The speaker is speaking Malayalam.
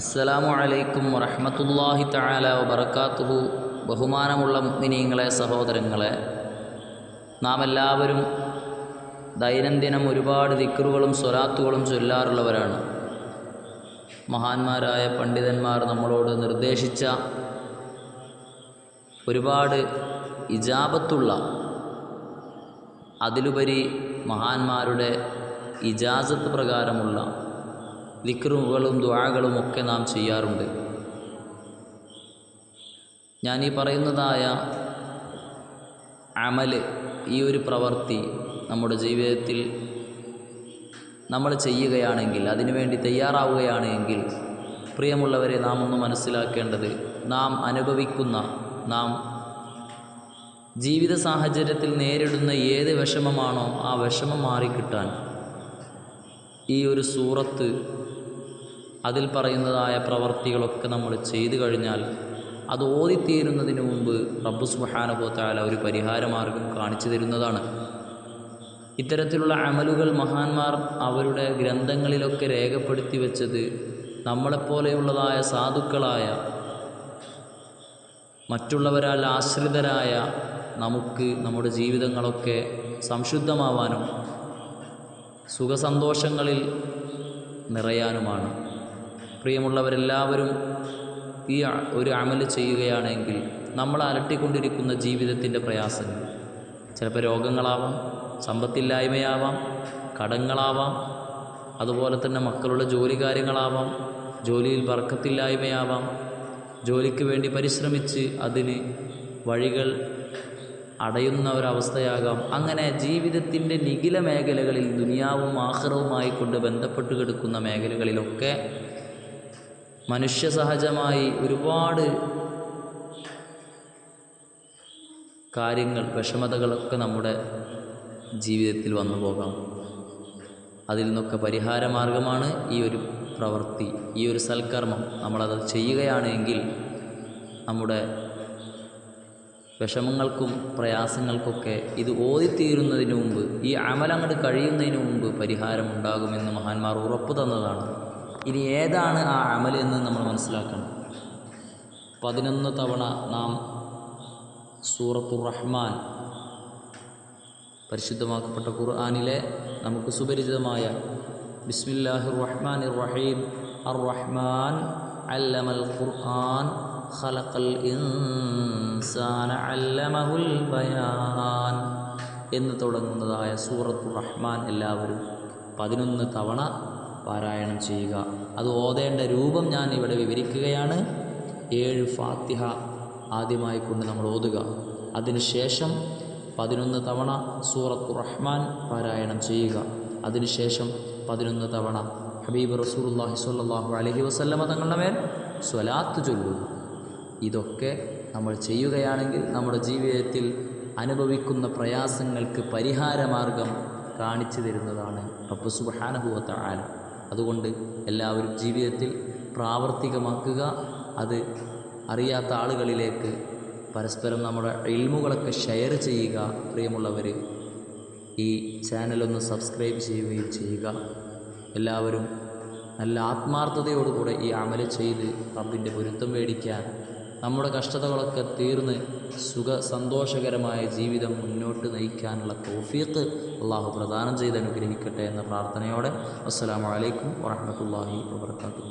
അസ്സലാമു അലൈക്കും വറഹ്മത്തുള്ളാഹി തആല വബറകാതുഹു. ബഹുമാനമുള്ള മുഅ്മിനീങ്ങളെ സഹോദരങ്ങളെ നാം എല്ലാവരും ദൈനംദിനം ഒരുപാട് ദിക്റുകളും സ്വലാത്തുകളും ചൊല്ലാറുള്ളവരാണ്. മഹാന്മാരായ പണ്ഡിതന്മാർ നമ്മളോട് നിർദ്ദേശിച്ച ഒരുപാട് ഇജാബത്തുള്ള അതിലുപരി മഹാന്മാരുടെ ഇജാസത്ത് പ്രകാരമുള്ള ദിക്റുകളും ദ്വാകളും ഒക്കെ നാം ചെയ്യാറുണ്ട്. ഞാൻ ഈ പറയുന്നതായ അമൽ ഈ ഒരു പ്രവൃത്തി നമ്മുടെ ജീവിതത്തിൽ നമ്മൾ ചെയ്യുകയാണെങ്കിൽ അതിനുവേണ്ടി തയ്യാറാവുകയാണെങ്കിൽ പ്രിയമുള്ളവരെ നാം ഒന്ന് മനസ്സിലാക്കേണ്ടത് നാം അനുഭവിക്കുന്ന നാം ജീവിത സാഹചര്യത്തിൽ നേരിടുന്ന ഏത് വിഷമമാണോ ആ വിഷമം മാറിക്കിട്ടാൻ ഈ ഒരു സൂറത്ത് അതിൽ പറയുന്നതായ പ്രവർത്തികളൊക്കെ നമ്മൾ ചെയ്തു കഴിഞ്ഞാൽ അത് ഓതിത്തീരുന്നതിന് മുമ്പ് റബ്ബു സുബാനുഭവത്താല ഒരു പരിഹാരമാർഗം കാണിച്ചു തരുന്നതാണ്. ഇത്തരത്തിലുള്ള അമലുകൾ മഹാന്മാർ അവരുടെ ഗ്രന്ഥങ്ങളിലൊക്കെ രേഖപ്പെടുത്തി വെച്ചത് നമ്മളെപ്പോലെയുള്ളതായ സാധുക്കളായ മറ്റുള്ളവരാൽ ആശ്രിതരായ നമുക്ക് നമ്മുടെ ജീവിതങ്ങളൊക്കെ സംശുദ്ധമാവാനും സുഖസന്തോഷങ്ങളിൽ നിറയാനുമാണ്. പ്രിയമുള്ളവരെല്ലാവരും ഈ ഒരു അമൽ ചെയ്യുകയാണെങ്കിൽ നമ്മൾ അലട്ടിക്കൊണ്ടിരിക്കുന്ന ജീവിതത്തിന്റെ പ്രയാസങ്ങൾ. ചിലപ്പോൾ രോഗങ്ങളാവാം സമ്പത്തില്ലായ്മയാവാം കടങ്ങളാവാം അതുപോലെ തന്നെ മക്കളുടെ ജോലി കാര്യങ്ങളാവാം ജോലിയിൽ വർക്കത്തില്ലായ്മയാവാം ജോലിക്ക് വേണ്ടി പരിശ്രമിച്ച് അതിന് വഴികൾ അടയുന്ന ഒരവസ്ഥയാകാം. അങ്ങനെ ജീവിതത്തിന്റെ നിഖില മേഖലകളിൽ ദുനിയാവും ആഹ്റവുമായി കൊണ്ട് ബന്ധപ്പെട്ട് കിടക്കുന്ന മേഖലകളിലൊക്കെ മനുഷ്യ സഹജമായി ഒരുപാട് കാര്യങ്ങൾ വിഷമതകളൊക്കെ നമ്മുടെ ജീവിതത്തിൽ വന്നു പോകാം. അതിൽ നിന്നൊക്കെ പരിഹാരമാർഗമാണ് ഈ ഒരു പ്രവൃത്തി ഈ ഒരു സൽക്കർമ്മം. നമ്മളത് ചെയ്യുകയാണ് എങ്കിൽ നമ്മുടെ വിഷമങ്ങൾക്കും പ്രയാസങ്ങൾക്കൊക്കെ ഇത് ഓതിത്തീരുന്നതിന് മുമ്പ് ഈ അമലങ്ങട് കഴിയുന്നതിന് മുമ്പ് പരിഹാരമുണ്ടാകുമെന്ന് മഹാന്മാർ ഉറപ്പ് തന്നതാണ്. ഇനി ഏതാണ് ആ അമൽ എന്ന് നമ്മൾ മനസ്സിലാക്കണം. പതിനൊന്ന് തവണ നാം സൂറത്തു റഹ്മാൻ പരിശുദ്ധമാക്കപ്പെട്ട ഖുർആാനിലെ നമുക്ക് സുപരിചിതമായ ബിസ്മില്ലാഹിർ റഹ്മാൻ റഹീം അർ റഹ്മാൻ അല്ലമൽ ഖുർആൻ ഖലഖൽ ഇൻസാന അല്ലമഹുൽ ബയാൻ എന്ന് തുടങ്ങുന്നതായ സൂറത്തു റഹ്മാൻ എല്ലാവരും പതിനൊന്ന് തവണ പാരായണം ചെയ്യുക. അത് ഓതേണ്ട രൂപം ഞാൻ ഇവിടെ വിവരിക്കുകയാണ്. ഏഴ് ഫാത്തിഹ ആദ്യമായി കൊണ്ട് നമ്മൾ ഓതുക. അതിനുശേഷം പതിനൊന്ന് തവണ സൂറത്തു റഹ്മാൻ പാരായണം ചെയ്യുക. അതിനുശേഷം പതിനൊന്ന് തവണ ഹബീബ് റസൂലുള്ളാഹി സ്വല്ലല്ലാഹു അലഹി വസല്ലമ തങ്ങളുടെ മേൽ സ്വലാത്ത് ചൊല്ലുക. ഇതൊക്കെ നമ്മൾ ചെയ്യുകയാണെങ്കിൽ നമ്മുടെ ജീവിതത്തിൽ അനുഭവിക്കുന്ന പ്രയാസങ്ങൾക്ക് പരിഹാരമാർഗം കാണിച്ചു തരുന്നതാണ്. റബ്ബ് ആല അതുകൊണ്ട് എല്ലാവരും ജീവിതത്തിൽ പ്രാവർത്തികമാക്കുക. അത് അറിയാത്ത ആളുകളിലേക്ക് പരസ്പരം നമ്മുടെ ഇൽമുകളൊക്കെ ഷെയർ ചെയ്യുക. പ്രിയമുള്ളവർ ഈ ചാനലൊന്ന് സബ്സ്ക്രൈബ് ചെയ്യുകയും ചെയ്യുക. എല്ലാവരും നല്ല ആത്മാർത്ഥതയോടുകൂടെ ഈ അമല ചെയ്ത് റബ്ബിന്റെ പൊരുത്തം മേടിക്കാൻ നമ്മുടെ കഷ്ടതകളൊക്കെ തീർന്ന് സുഖ സന്തോഷകരമായ ജീവിതം മുന്നോട്ട് നയിക്കാനുള്ള തോഫീക്ക് അള്ളാഹു പ്രദാനം ചെയ്ത് അനുഗ്രഹിക്കട്ടെ എന്ന പ്രാർത്ഥനയോടെ അസ്സാം വലൈക്കും വറഹ്മത്തുള്ളാഹി വബർക്കാത്തു